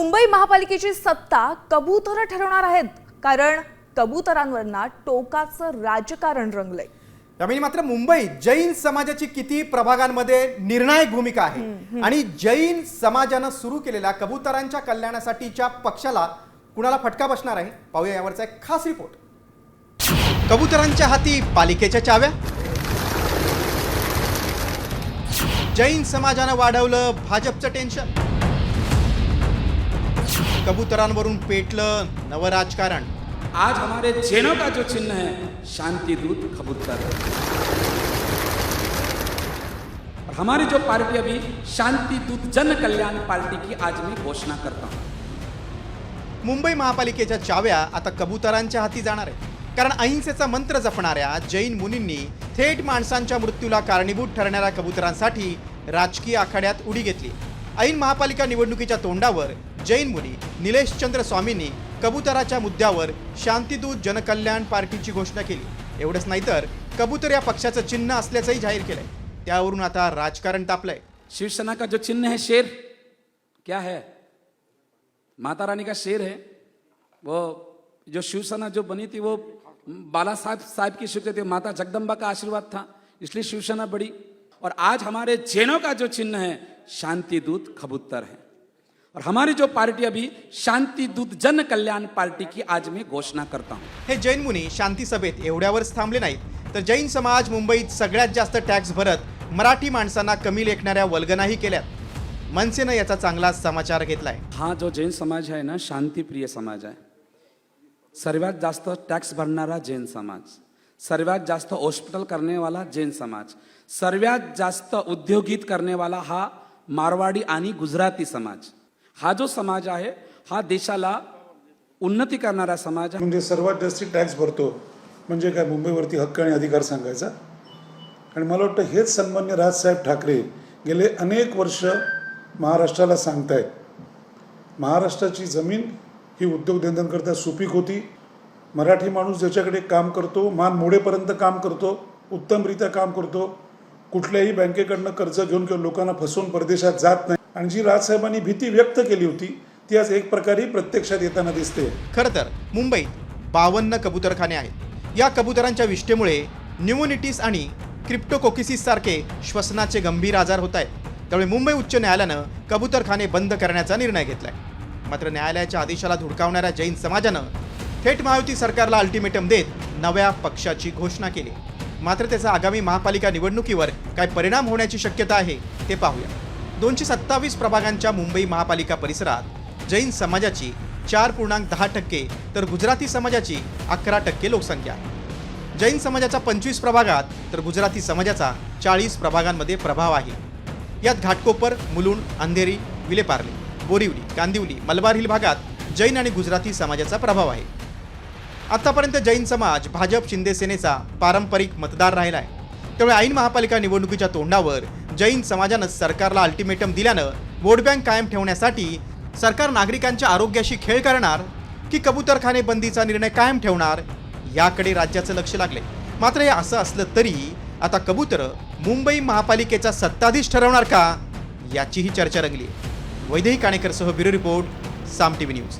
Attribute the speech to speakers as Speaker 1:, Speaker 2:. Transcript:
Speaker 1: मुंबई महापालिकेची सत्ता कबूतर ठरवणार आहेत. कारण कबुतरांवरना टोकाचं राजकारण रंगलंय.
Speaker 2: त्यामुळे मात्र मुंबईत जैन समाजाची किती प्रभागांमध्ये निर्णायक भूमिका आहे. आणि जैन समाजानं सुरू केलेल्या कबुतरांच्या कल्याणासाठीच्या पक्षाला कुणाला फटका बसणार आहे? पाहूया यावरचा एक खास रिपोर्ट. कबुतरांच्या हाती पालिकेच्या चाव्या. जैन समाजानं वाढवलं भाजपचं टेन्शन. कबुतरांवरून पेटलं नवं राजकारण.
Speaker 3: आज हमारे जैनों का जो चिन्ह है शांति दूत कबूतर और हमारी जो पार्टी अभी शांति दूत जन कल्याण पार्टी की आज मैं घोषणा करता हूं।
Speaker 2: मुंबई महापालिकेच्या चाव्या आता कबुतरांच्या हाती जाणार आहे कारण अहिंसेचा मंत्र जपणाऱ्या जैन मुनींनी थेट माणसांच्या मृत्यूला कारणीभूत ठरणाऱ्या कबुतरांसाठी राजकीय आखाड्यात उडी घेतली. ऐन महापालिका निवडणुकीच्या तोंडावर जैन मुनी निलेश चंद्र स्वामींनी कबुतराच्या मुद्द्यावर शांतिदूत जनकल्याण पार्टीची घोषणा केली. एवढंच नाही तर कबूतर या पक्षाचं चिन्ह असल्याचंही जाहीर केलंय. त्यावरून आता राजकारण तापलंय.
Speaker 3: शिवसेना का जो चिन्ह है शेर. क्या है? माता रानी का शेर है. वो जो शिवसेना जो बनी थी वो बाला साहब साहब की शिव थी माता जगदम्बा का आशीर्वाद था इसलिए शिवसेना बड़ी। और आज हमारे जैनों का जो चिन्ह है शांति दूत कबूतर है। और हमारी जो पार्टी अभी शांति दूत जन कल्याण पार्टी की आज मैं घोषणा करता हूं।
Speaker 2: हे जैन मुनी शांती सभेत एवढ्यावरच थांबले नाहीत. तर जैन समाज मुंबईत सगळ्यात जास्त टॅक्स भरत मराठी माणसांना कमी लेखणाऱ्या वल्गनाही केल्यात. मनसेनं याचा चांगला समाचार घेतलाय.
Speaker 3: हा जो जैन समाज आहे ना शांतिप्रिय समाज आहे. सर्वात जास्त टॅक्स भरणारा जैन समाज. सर्वात जास्त हॉस्पिटल करने वाला जैन समाज. सर्वात जास्त उद्योगित करने वाला हा मारवाडी आणि गुजराती समाज. हा जो समाज आहे हा देशाला उन्नती करणारा समाज आहे.
Speaker 4: म्हणजे सर्वात जास्ती टॅक्स भरतो. म्हणजे काय मुंबईवरती हक्क आणि अधिकार सांगायचा? आणि मला वाटतं हेच सन्मान्य राजसाहेब ठाकरे गेले अनेक वर्ष महाराष्ट्राला सांगतायत. महाराष्ट्राची जमीन ही उद्योगधंद्यांकरता सुपीक होती. मराठी माणूस ज्याच्याकडे काम करतो मान मोडेपर्यंत काम करतो उत्तमरित्या काम करतो कुठल्याही बँकेकडनं कर्ज घेऊन किंवा लोकांना फसवून परदेशात जात नाही. आणि जी राजसाहेबांनी भीती व्यक्त केली होती ती आज एक प्रकारे प्रत्यक्षात येताना दिसते.
Speaker 2: खरं तर मुंबईत बावन्न कबुतरखाने आहेत. या कबुतरांच्या विष्ठेमुळे न्युमोनिटीस आणि क्रिप्टोकोकिसिस सारखे श्वसनाचे गंभीर आजार होत आहेत. त्यामुळे मुंबई उच्च न्यायालयानं कबुतरखाने बंद करण्याचा निर्णय घेतलाय. मात्र न्यायालयाच्या आदेशाला धुडकावणाऱ्या जैन समाजानं थेट महायुती सरकारला अल्टिमेटम देत नव्या पक्षाची घोषणा केली. मात्र त्याचा आगामी महापालिका निवडणुकीवर काय परिणाम होण्याची शक्यता आहे ते पाहूया. दोनशे सत्तावीस प्रभागांच्या मुंबई महापालिका परिसरात जैन समाजाची चार पूर्णांक दहा टक्के तर गुजराती समाजाची अकरा टक्के लोकसंख्या. जैन समाजाचा पंचवीस प्रभागात तर गुजराती समाजाचा चाळीस प्रभागांमध्ये प्रभाव आहे. यात घाटकोपर मुलुंड अंधेरी विलेपार्ले बोरिवली कांदिवली मलबार हिल भागात जैन आणि गुजराती समाजाचा प्रभाव आहे. आतापर्यंत जैन समाज भाजप शिंदे सेनेचा पारंपरिक मतदार राहिला आहे त्यामुळे ऐन महापालिका निवडणुकीच्या तोंडावर जैन समाजानं सरकारला अल्टिमेटम दिल्यानं वोट बँक कायम ठेवण्यासाठी सरकार नागरिकांच्या आरोग्याशी खेळ करणार की कबूतरखाने बंदीचा निर्णय कायम ठेवणार याकडे राज्याचं लक्ष लागले मात्र हे असं असलं तरी आता कबूतर मुंबई महापालिकेचा सत्ताधीश ठरवणार का याचीही चर्चा रंगली Vaidehi काणेकरसह bureau report Saam T V news.